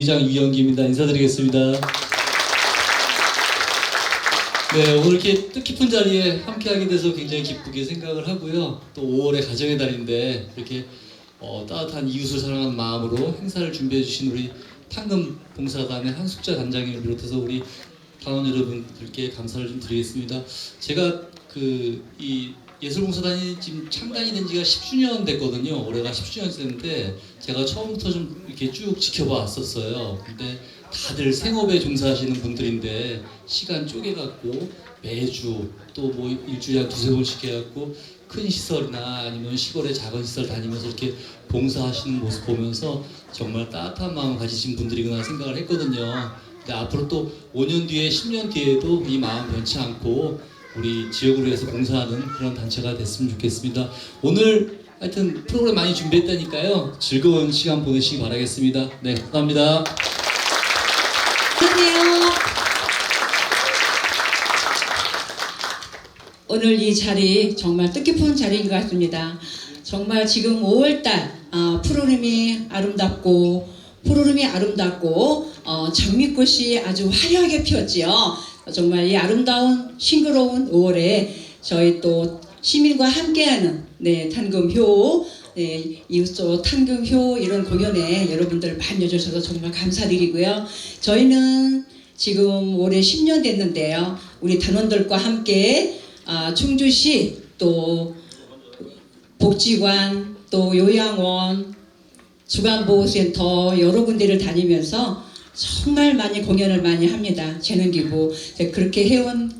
이장 유영기입니다. 인사드리겠습니다. 네, 오늘 이렇게 뜻깊은 자리에 함께하게 돼서 굉장히 기쁘게 생각을 하고요. 또 5월의 가정의 달인데 이렇게 어, 따뜻한 이웃을 사랑하는 마음으로 행사를 준비해 주신 우리 탕금 봉사단의 한숙자 단장님을 비롯해서 우리 단원 여러분들께 감사를 좀 드리겠습니다. 제가 그 이 예술봉사단이 지금 창단이 된 지가 10주년 됐거든요. 올해가 10주년 됐는데 제가 처음부터 좀 이렇게 쭉 지켜봐 왔었어요. 근데 다들 생업에 종사하시는 분들인데 시간 쪼개갖고 매주 또 뭐 일주일에 한 두세 번씩 해갖고 큰 시설이나 아니면 시골의 작은 시설 다니면서 이렇게 봉사하시는 모습 보면서 정말 따뜻한 마음 가지신 분들이구나 생각을 했거든요. 근데 앞으로 또 5년 뒤에 10년 뒤에도 이 마음 변치 않고 우리 지역을 위해서 봉사하는 그런 단체가 됐으면 좋겠습니다. 오늘 하여튼 프로그램 많이 준비했다니까요. 즐거운 시간 보내시기 바라겠습니다. 네, 감사합니다. 안녕하세요. 오늘 이 자리 정말 뜻깊은 자리인 것 같습니다. 정말 지금 5월달 어, 푸르름이 아름답고 푸르름이 아름답고 어, 장미꽃이 아주 화려하게 피었지요. 정말 이 아름다운 싱그러운 5월에 저희 또 시민과 함께하는 네, 탄금효 네, 이웃소 탄금효 이런 공연에 여러분들 많이 와주셔서 정말 감사드리고요. 저희는 지금 올해 10년 됐는데요. 우리 단원들과 함께 아, 충주시 또 복지관 또 요양원 주간보호센터 여러 군데를 다니면서 정말 많이 공연을 많이 합니다. 재능 기부 네, 그렇게 해온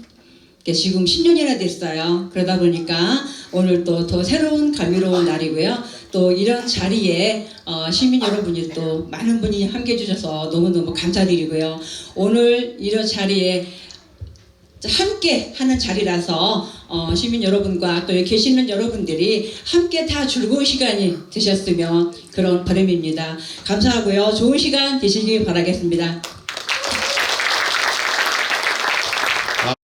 게 지금 10년이나 됐어요. 그러다 보니까 오늘 또 더 새로운 감미로운 날이고요. 또 이런 자리에 어, 시민 여러분이 또 많은 분이 함께 해주셔서 너무너무 감사드리고요. 오늘 이런 자리에 함께 하는 자리라서 어, 시민 여러분과 또 계시는 여러분들이 함께 다 즐거운 시간이 되셨으면 그런 바람입니다. 감사하고요. 좋은 시간 되시길 바라겠습니다.